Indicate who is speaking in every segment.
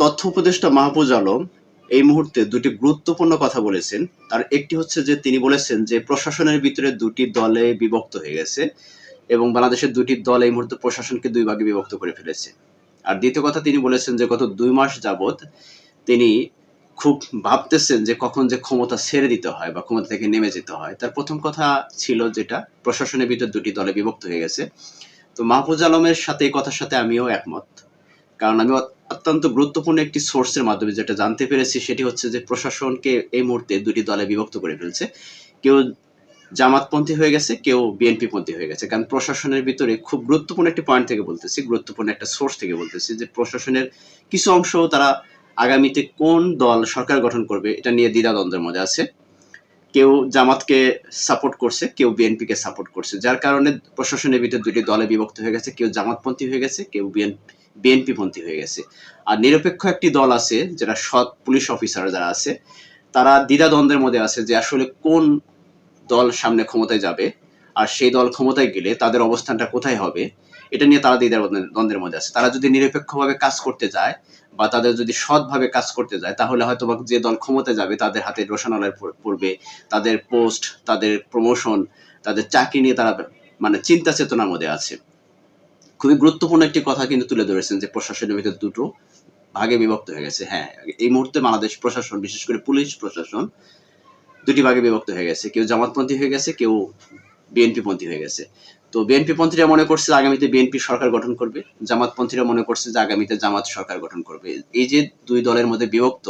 Speaker 1: তথ্য উপদেষ্টা মাহফুজ আলম এই মুহূর্তে দুটি গুরুত্বপূর্ণ কথা বলেছেন। তার একটি হচ্ছে যে, তিনি বলেছেন যে, প্রশাসনের ভিতরে দুটি দলে বিভক্ত হয়ে গেছে এবং বাংলাদেশের দুটি দল এই মুহূর্তে প্রশাসনকে দুই ভাগে বিভক্ত করে ফেলেছে। আর দ্বিতীয় কথা, তিনি বলেছেন যে, গত দুই মাস যাবত তিনি খুব ভাবতেছেন যে, কখন যে ক্ষমতা ছেড়ে দিতে হয় বা ক্ষমতা থেকে নেমে যেতে হয়। তার প্রথম কথা ছিল যেটা, প্রশাসনের ভিতর দুটি দলে বিভক্ত হয়ে গেছে। তো মাহফুজ আলমের সাথে, এই কথার সাথে আমিও একমত। কারণ আমি অত্যন্ত গুরুত্বপূর্ণ একটি সোর্সের মাধ্যমে যেটা জানতে পেরেছি সেটি হচ্ছে যে প্রশাসনকে এই মুহূর্তে দুটি দলে বিভক্ত করে ফেলছে। কেউ জামাতপন্থী হয়ে গেছে, কেউ বিএনপি পন্থী হয়ে গেছে। কারণ প্রশাসনের ভিতরে খুব গুরুত্বপূর্ণ একটি পয়েন্ট থেকে বলতেছি, গুরুত্বপূর্ণ একটা সোর্স থেকে বলতেছি যে প্রশাসনের কিছু অংশ তারা আগামীতে কোন দল সরকার গঠন করবে এটা নিয়ে দ্বিধাদ্বন্দ্বের মধ্যে আছে। কেউ জামাতকে সাপোর্ট করছে, কেউ বিএনপিকে সাপোর্ট করছে। যার কারণে প্রশাসনের ভিতরে দুটি দলে বিভক্ত হয়ে গেছে, কেউ জামাতপন্থী হয়ে গেছে, কেউ বিএনপি পন্থী হয়ে গেছে। আর নিরপেক্ষ একটি দল আছে যারা সৎ পুলিশ অফিসার যারা আছে, তারা দ্বিধাদ্বন্দ্বের মধ্যে আছে যে আসলে কোন দল সামনে ক্ষমতায় যাবে, আর সেই দল ক্ষমতায় গেলে তাদের অবস্থানটা কোথায় হবে, এটা নিয়ে তারা দ্বন্দ্বের মধ্যে আছে। তারা যদি নিরপেক্ষভাবে কাজ করতে যায়, বা তাদের যদি সৎভাবে কাজ করতে যায়, তাহলে হয়তো বা যে দল ক্ষমতায় যাবে, তাদের হাতে রোশনালয় পড়বে, তাদের পোস্ট, তাদের প্রমোশন, তাদের চাকরি নিয়ে তারা মানে চিন্তা চেতনার মধ্যে আছে। খুবই গুরুত্বপূর্ণ একটি কথা কিন্তু তুলে ধরেছেন যে প্রশাসনের ভিতরে দুটো ভাগে বিভক্ত হয়ে গেছে। হ্যাঁ এই মুহূর্তে বাংলাদেশ প্রশাসন, বিশেষ করে পুলিশ প্রশাসন, দুটি ভাগে বিভক্ত হয়ে গেছে। কেউ জামাতপন্থী হয়ে গেছে, কেউ বিএনপি পন্থী হয়ে গেছে। তো বিএনপি পন্থীরা মনে করছে আগামীতে বিএনপি সরকার গঠন করবে। জামাতপন্থীরা মনে করছে যে আগামীতে জামাত সরকার গঠন করবে। এই যে দুই দলের মধ্যে বিভক্ত,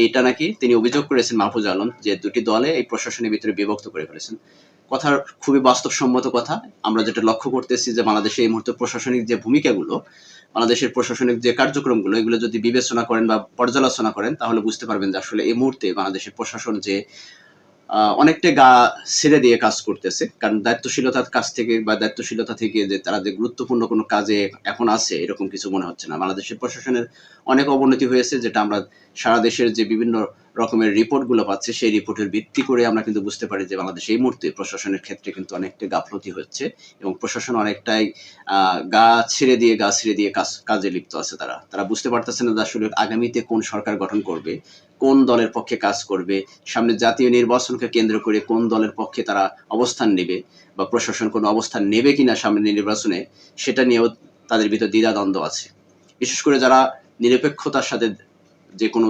Speaker 1: এইটা নাকি তিনি অভিযোগ করেছেন মাহফুজ আলম যে দুটি দলে এই প্রশাসনের ভিতরে বিভক্ত করে ফেলেছেন। কথার খুবই বাস্তবসম্মত কথা। আমরা যেটা লক্ষ্য করতেছি যে বাংলাদেশে এই মুহূর্তে প্রশাসনিক যে ভূমিকাগুলো, বাংলাদেশের প্রশাসনিক যে কার্যক্রমগুলো, এগুলো যদি বিবেচনা করেন বা পর্যালোচনা করেন, তাহলে বুঝতে পারবেন যে আসলে এই মুহূর্তে বাংলাদেশের প্রশাসন যে অনেকটা গা ছেড়ে দিয়ে কাজ করতেছে। কারণ দায়িত্বশীলতার কাছ থেকে বা দায়িত্বশীলতা থেকে যে তারা যে গুরুত্বপূর্ণ কোনো কাজে এখন আছে, এরকম কিছু মনে হচ্ছে না। বাংলাদেশের প্রশাসনের অনেক অবনতি হয়েছে, যেটা আমরা সারা দেশের যে বিভিন্ন রকমের রিপোর্টগুলো পাচ্ছে, সেই রিপোর্টের ভিত্তি করে আমরা কিন্তু বুঝতে পারি যে বাংলাদেশ এই মুহূর্তে প্রশাসনের ক্ষেত্রে কিন্তু অনেকটা গাফলতি হচ্ছে এবং প্রশাসন অনেকটাই গা ছেড়ে দিয়ে, গা ছেড়ে দিয়ে কাজ, কাজে লিপ্ত আছে তারা। তারা বুঝতে পারতেছে না আসলে আগামীতে কোন সরকার গঠন করবে, কোন দলের পক্ষে কাজ করবে, সামনে জাতীয় নির্বাচনকে কেন্দ্র করে কোন দলের পক্ষে তারা অবস্থান নেবে বা প্রশাসন কোনো অবস্থান নেবে কিনা সামনে নির্বাচনে, সেটা নিয়েও তাদের ভিতর দ্বিধাদ্বন্দ্ব আছে। বিশেষ করে যারা নিরপেক্ষতার সাথে যে কোনো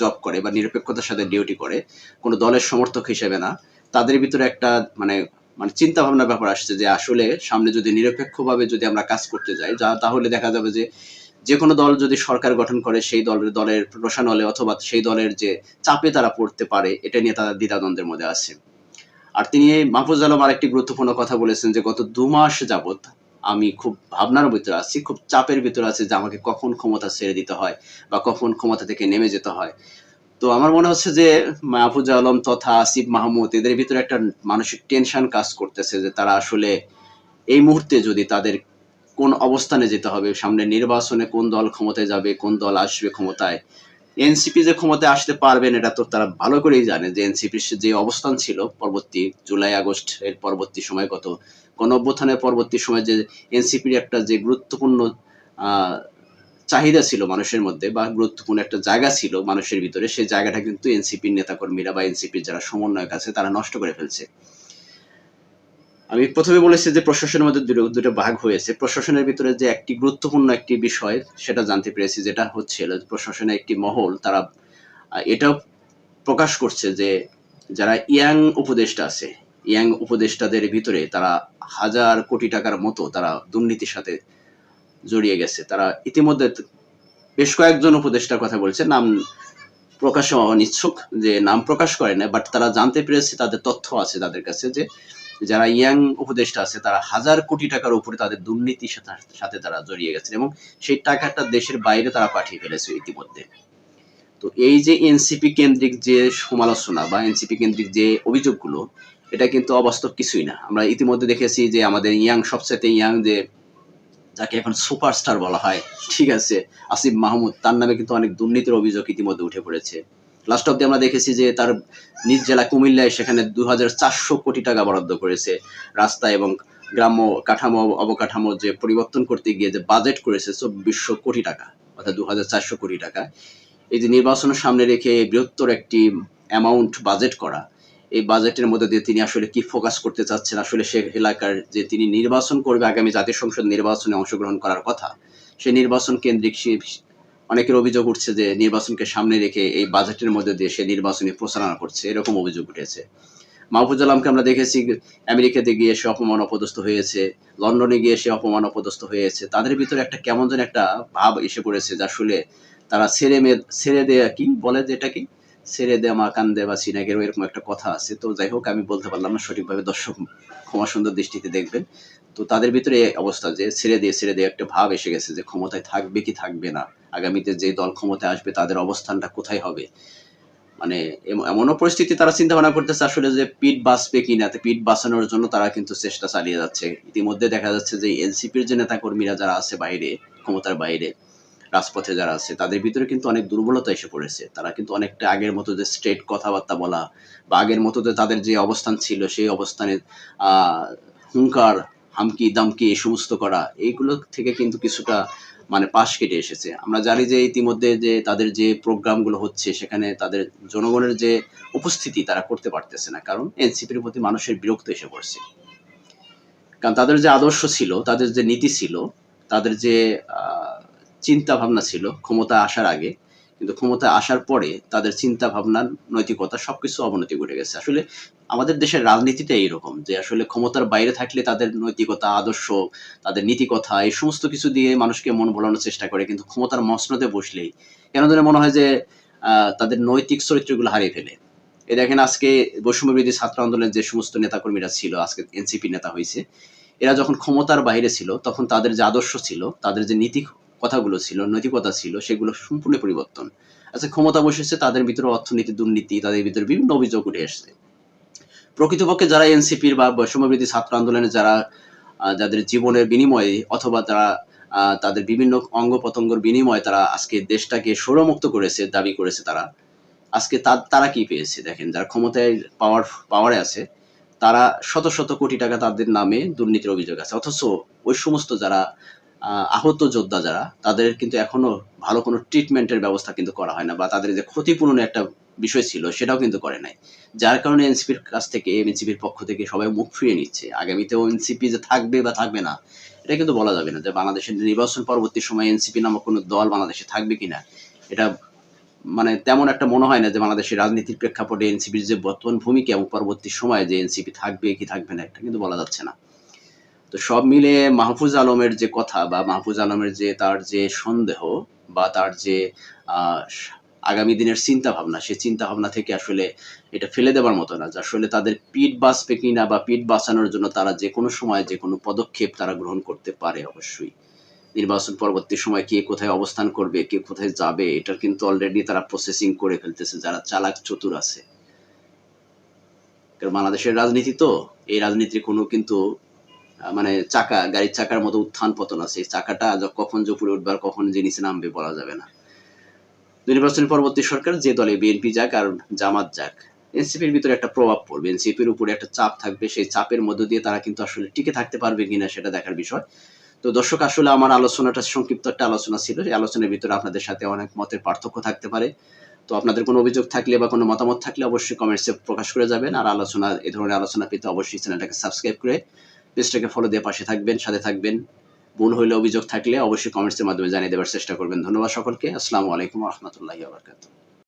Speaker 1: জব করে বা নিরপেক্ষতার সাথে ডিউটি করে, কোনো দলের সমর্থক হিসেবে না, তাদের ভিতরে একটা মানে মানে চিন্তা ভাবনার ব্যাপার আসছে যে আসলে সামনে যদি নিরপেক্ষভাবে যদি আমরা কাজ করতে যাই, যা, তাহলে দেখা যাবে যে যে কোনো দল যদি সরকার গঠন করে, সেই দলের দলের হলে অথবা সেই দলের যে চাপে তারা পড়তে পারে, এটা নিয়ে তারা দ্বিধাদ্বন্দ্বের মধ্যে আছে। আর তিনি মাহফুজ আলম আরেকটি গুরুত্বপূর্ণ কথা বলেছেন যে গত দু মাস যাবত আমি খুব ভাবনার ভিতরে আছি, খুব চাপের ভিতরে আছি যে আমাকে কখন ক্ষমতা ছেড়ে দিতে হয় বা কখন ক্ষমতা থেকে নেমে যেতে হয়। তো আমার মনে হচ্ছে যে মাহফুজ আলম তথা আসিফ মাহমুদ এদের ভিতরে একটা মানসিক টেনশন কাজ করতেছে যে তারা আসলে এই মুহূর্তে যদি তাদের কোন অবস্থানে যেতে হবে, সামনে নির্বাচনে কোন দল ক্ষমতায় যাবে, কোন দল আসবে ক্ষমতায় এনসিপি যে ক্ষমতায় আসতে পারবেন, এটা তো তারা ভালো করেই জানে যে এনসিপির যে অবস্থান ছিল পরবর্তী জুলাই, আগস্ট এর পরবর্তী সময়, গত গণ অভ্যুত্থানের পরবর্তী সময় যে এনসিপির একটা যে গুরুত্বপূর্ণ চাহিদা ছিল মানুষের মধ্যে বা গুরুত্বপূর্ণ একটা জায়গা ছিল মানুষের ভিতরে, সেই জায়গাটা কিন্তু এনসিপির নেতাকর্মীরা বা এনসিপির যারা সমন্বয়ক আছে, তারা নষ্ট করে ফেলছে। আমি প্রথমে বলেছি যে প্রশাসনের মধ্যে দুটো ভাগ হয়েছে। প্রশাসনের ভিতরে যে একটি গুরুত্বপূর্ণ একটি বিষয়, সেটা জানতে পেরেছি যেটা হচ্ছে প্রশাসনের একটি মহল, তারা, এটাও প্রকাশ করছে যে যারা ইয়াং উপদেষ্টা আছে, ইয়াং উপদেষ্টাদের ভিতরে তারা হাজার কোটি টাকার মতো তারা দুর্নীতির সাথে জড়িয়ে গেছে। তারা ইতিমধ্যে বেশ কয়েকজন উপদেষ্টার কথা বলছে, নাম প্রকাশে অনিচ্ছুক, যে নাম প্রকাশ করে না বাট তারা জানতে পেরেছে, তাদের তথ্য আছে তাদের কাছে যে যারা ইয়াং উপদেষ্টা আছে, তারা হাজার কোটি টাকার উপরে তাদের দুর্নীতির সাথে তারা জড়িয়ে গেছে এবং সেই টাকাটা দেশের বাইরে তারা পাঠিয়ে ফেলেছে ইতিমধ্যে। তো এই যে এনসিপি কেন্দ্রিক যে সমালোচনা বা এনসিপি কেন্দ্রিক যে অভিযোগগুলো, এটা কিন্তু অবাস্তব কিছুই না। আমরা ইতিমধ্যে দেখেছি যে আমাদের ইয়াং সবচেয়ে ইয়াং যে, যাকে এখন সুপারস্টার বলা হয়, ঠিক আছে, আসিফ মাহমুদ, তার নামে কিন্তু অনেক দুর্নীতির অভিযোগ ইতিমধ্যে উঠে পড়েছে। লাস্ট অব্দি আমরা দেখেছি যে তার নিজ জেলা কুমিল্লায় সেখানে দু হাজার চারশো কোটি টাকা বরাদ্দ করেছে রাস্তা এবং গ্রাম্য কাঠামো অবকাঠামো যে পরিবর্তন করতে গিয়ে যে বাজেট করেছে চব্বিশশো কোটি টাকা, অর্থাৎ দু হাজার চারশো কোটি টাকা। এই যে নির্বাচনের সামনে রেখে বৃহত্তর একটি অ্যামাউন্ট বাজেট করা, এই বাজেটের মধ্যে দিয়ে তিনি আসলে কি ফোকাস করতে চাচ্ছেন? আসলে সে এলাকার যে তিনি নির্বাচন করবে, আগামী জাতীয় সংসদ নির্বাচনে অংশগ্রহণ করার কথা সেই নির্বাচন কেন্দ্রিক সে- অনেকের অভিযোগ উঠছে যে নির্বাচনকে সামনে রেখে এই বাজেটের মধ্যে দিয়ে সে নির্বাচনী প্রচারণা করছে, এরকম অভিযোগ উঠেছে। মাহফুজ আলমকে আমরা দেখেছি আমেরিকাতে গিয়ে সে অপমান অপদস্থ হয়েছে, লন্ডনে গিয়ে সে অপমান অপদস্থ হয়েছে। তাদের ভিতরে একটা কেমন যেন একটা ভাব এসে পড়েছে, যা আসলে তারা ছেড়ে মেয়ে ছেড়ে দেয়া কি বলে যে এটা কি ছেড়ে দে মা কান দে বা সিনাকের এরকম একটা কথা আছে। তো যাই হোক, আমি বলতে পারলাম না, সঠিকভাবে দর্শক ক্ষমা সুন্দর দৃষ্টিতে দেখবেন। তো তাদের ভিতরে এই অবস্থা যে ছেড়ে দিয়ে ছেড়ে দিয়ে একটা ভাব এসে গেছে যে ক্ষমতায় থাকবে কি থাকবে না। আগামীতে যে দল ক্ষমতায় আসবে, তাদের অবস্থানটা কোথায় হবে? মানে এম- এমনও পরিস্থিতি তারা চিন্তা ভাবনা করতেছে আসলে যে পিঠ বাঁচবে কি না পিঠ বাঁচানোর জন্য তারা কিন্তু চেষ্টা চালিয়ে যাচ্ছে। ইতিমধ্যে দেখা যাচ্ছে যে এনসিপির যে নেতাকর্মীরা যারা আছে বাইরে, ক্ষমতার বাইরে রাজপথে যারা আছে, তাদের ভিতরে কিন্তু অনেক দুর্বলতা এসে পড়েছে। তারা কিন্তু অনেকটা আগের মতো যে স্ট্রেট কথাবার্তা বলা বা আগের মতো যে তাদের যে অবস্থান ছিল, সেই অবস্থানে হুঙ্কার, হামকি, দামকি এই সমস্ত করা, এইগুলো থেকে কিন্তু কিছুটা মানে পাশ কেটে এসেছে। আমরা জানি যে ইতিমধ্যে যে তাদের যে প্রোগ্রামগুলো হচ্ছে, সেখানে তাদের জনগণের যে উপস্থিতি তারা করতে পারতেছে না, কারণ এনসিপির প্রতি মানুষের বিরক্ত এসে পড়ছে। কারণ তাদের যে আদর্শ ছিল, তাদের যে নীতি ছিল, তাদের যে চিন্তা ভাবনা ছিল, ক্ষমতা আসার আগে। কিন্তু ক্ষমতা আসার পরে তাদের চিন্তা ভাবনা নৈতিকতা সবকিছু অবনতি ঘটে গেছে। আসলে আমাদের দেশের রাজনীতিটা এইরকম যে আসলে ক্ষমতার বাইরে থাকলে তাদের নৈতিকতা, আদর্শ, তাদের নীতিকথা এই সমস্ত কিছু দিয়ে মানুষকে মন ভোলানোর চেষ্টা করে। কিন্তু ক্ষমতার মসনদে বসলেই কেন যেন মনে হয় যে তাদের নৈতিক চরিত্রগুলো হারিয়ে ফেলে। এই দেখেন আজকে বৈষম্য বিরোধী ছাত্র আন্দোলনের যে সমস্ত নেতাকর্মীরা ছিল, আজকে এনসিপি নেতা হয়েছে, এরা যখন ক্ষমতার বাইরে ছিল, তখন তাদের যে আদর্শ ছিল, তাদের যে নীতি কথাগুলো ছিল, নৈতিকতা ছিল, সেগুলো সম্পূর্ণ পরিবর্তন। আচ্ছা ক্ষমতা বসেছে, তাদের ভিতরে অর্থনীতি, দুর্নীতি, তাদের ভিতরে বিভিন্ন অভিযোগ উঠে এসছে। প্রকৃতপক্ষে যারা এনসিপির বা বৈষম্যবিরোধী ছাত্র আন্দোলনে যারা যাদের জীবনের বিনিময়ে অথবা তারা তাদের বিভিন্ন অঙ্গ প্রত্যঙ্গর বিনিময়ে তারা আজকে দেশটাকে সৌরমুক্ত করেছে, দাবি করেছে তারা, আজকে তারা কি পেয়েছে? দেখেন, যারা ক্ষমতায় পাওয়ার, পাওয়ারে আছে, তারা শত শত কোটি টাকা তাদের নামে দুর্নীতির অভিযোগ আছে। অথচ ওই সমস্ত যারা আহত যোদ্ধা যারা, তাদের কিন্তু এখনও ভালো কোনো ট্রিটমেন্টের ব্যবস্থা কিন্তু করা হয় না বা তাদের যে ক্ষতিপূরণের একটা বিষয় ছিল সেটাও কিন্তু করে নাই। যার কারণে এনসিপির কাছ থেকে, এনসিপির পক্ষ থেকে সবাই মুখ ফিরিয়ে নিচ্ছে। আগামীতেও এনসিপি যে থাকবে বা থাকবে না, এটা কিন্তু বলা যাবে না যে বাংলাদেশের নির্বাচন পরবর্তী সময় এনসিপি নামক কোনো দল বাংলাদেশে থাকবে কিনা। এটা মানে তেমন একটা মনে হয় না যে বাংলাদেশের রাজনীতির প্রেক্ষাপটে এনসিপির যে বর্তমান ভূমিকা এবং পরবর্তী সময়ে যে এনসিপি থাকবে কি থাকবে না, এটা কিন্তু বলা যাচ্ছে না। তো সব মিলে মাহফুজ আলমের যে কথা বা মাহফুজ আলমের যে তার যে সন্দেহ বা তার যে আগামী দিনের চিন্তা ভাবনা সেই চিন্তা ভাবনা থেকে আসলে এটা ফেলে দেওয়ার মতো না আসলে তাদের পিঠ বাঁচবে কিনা বা পিঠ বাঁচানোর জন্য তারা যে কোনো সময় যে কোনো পদক্ষেপ তারা গ্রহণ করতে পারে অবশ্যই। নির্বাচন পরবর্তী সময় কে কোথায় অবস্থান করবে, কে কোথায় যাবে, এটার কিন্তু অলরেডি তারা প্রসেসিং করে ফেলতেছে, যারা চালাক চতুর আছে। কারণ বাংলাদেশের রাজনীতি তো, এই রাজনীতির কোনো কিন্তু মানে চাকা, গাড়ির চাকার মতো উত্থান পতন আছে চাকাটা কখন যে উপরে উঠবে আর কখন যে নিচে নামবে বলা যাবে না। নির্বাচন পরবর্তী সরকার যে দলে বিএনপি যাক আর জামাত যাক, এনসিপির ভিতরে একটা প্রভাব পড়বে। এনসিপির উপরে একটা চাপ থাকবে, সেই চাপের মধ্য দিয়ে তারা কিন্তু আসলে টিকে থাকতে পারবে কিনা সেটা দেখার বিষয়। তো দর্শক, আসলে আমার আলোচনাটা, সংক্ষিপ্ত একটা আলোচনা ছিল। এই আলোচনার ভিতরে আপনাদের সাথে অনেক মতের পার্থক্য থাকতে পারে। তো আপনাদের কোনো অভিযোগ থাকলে বা কোনো মতামত থাকলে অবশ্যই কমেন্টসে প্রকাশ করে যাবেন। আর আলোচনা, এ ধরনের আলোচনা পেতে অবশ্যই চ্যানেলটাকে সাবস্ক্রাইব করে পেজটাকে ফলো দিয়ে পাশে থাকবেন, সাথে থাকবেন। ভুল হইলে অভিযোগ থাকলে অবশ্যই কমেন্টসের মাধ্যমে জানিয়ে দেওয়ার চেষ্টা করবেন। ধন্যবাদ সকলকে। আসসালামু আলাইকুম রহমতুল্লাহ আবরকাত